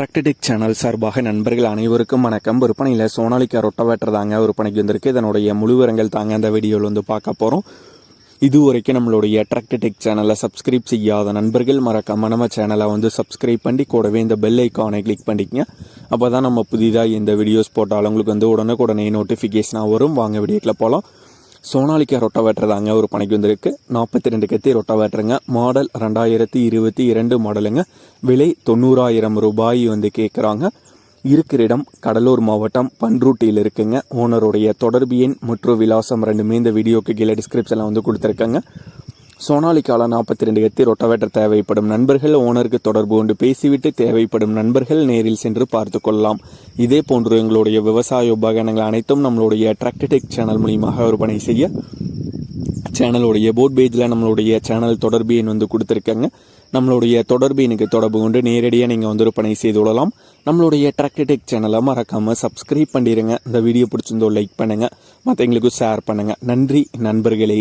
டிராக்டடிக் channel சார்பாக நண்பர்கள் அனைவருக்கும் வணக்கம். விற்பனையில் சோனாலிக்கா ரொட்டவேட்டர் தாங்க விற்பனைக்கு வந்திருக்கு. இதனுடைய முழுவிவரங்கள் தாங்க அந்த வீடியோவில் வந்து பார்க்க போகிறோம் இது வரைக்கும் நம்மளுடைய டிராக்டடிக் சேனலை சப்ஸ்கிரைப் செய்யாத நண்பர்கள் மறக்காம நம்ம சேனலை வந்து சப்ஸ்கிரைப் பண்ணி கூடவே இந்த பெல் ஐக்கானை கிளிக் பண்ணிக்கங்க. அப்போ தான் நம்ம புதிதாக இந்த வீடியோஸ் போட்டாலும் உங்களுக்கு வந்து உடனுக்குடனே நோட்டிஃபிகேஷனாக வரும். வாங்க வீடியோக்கில் போகலாம் சோனாலிக்கா ரொட்டவேட்டர் தாங்க ஒரு பணிக்கு வந்திருக்கு. நாற்பத்தி ரெண்டு கத்தி ரொட்டாவேட்டருங்க. மாடல் ரெண்டாயிரத்தி இருபத்தி இரண்டு மாடலுங்க. விலை தொண்ணூறாயிரம் ரூபாய் வந்து கேட்குறாங்க இருக்கிற இடம் கடலூர் மாவட்டம் பன்ருட்டியில் இருக்குங்க. ஓனருடைய தொடர்பு எண் மற்றும் விலாசம் ரெண்டுமே இந்த வீடியோக்கு கீழே டிஸ்கிரிப்ஷனில் வந்து கொடுத்துருக்கேங்க. சோனாலிக்கால நாற்பத்தி ரெண்டு எத்தி ரொட்டவேட்டர் தேவைப்படும் நண்பர்கள் ஓனருக்கு தொடர்பு கொண்டு பேசிவிட்டு தேவைப்படும் நண்பர்கள் நேரில் சென்று பார்த்து கொள்ளலாம். இதே போன்று எங்களுடைய விவசாய உபகரணங்கள் அனைத்தும் நம்மளுடைய டிராக்டடெக் சேனல் மூலியமாக விற்பனை செய்ய சேனலுடைய போர்ட் பேஜில் நம்மளுடைய சேனல் தொடர்பு எண் வந்து கொடுத்துருக்காங்க. நம்மளுடைய தொடர்பு எனக்கு தொடர்பு கொண்டு நேரடியாக நீங்கள் வந்து விற்பனை செய்து கொள்ளலாம். நம்மளுடைய டிராக்டடெக் சேனலை மறக்காமல் சப்ஸ்கிரைப் பண்ணிடுங்க இந்த வீடியோ பிடிச்சிருந்தோ லைக் பண்ணுங்கள் மற்றவங்களுக்கும் ஷேர் பண்ணுங்கள் நன்றி நண்பர்களே.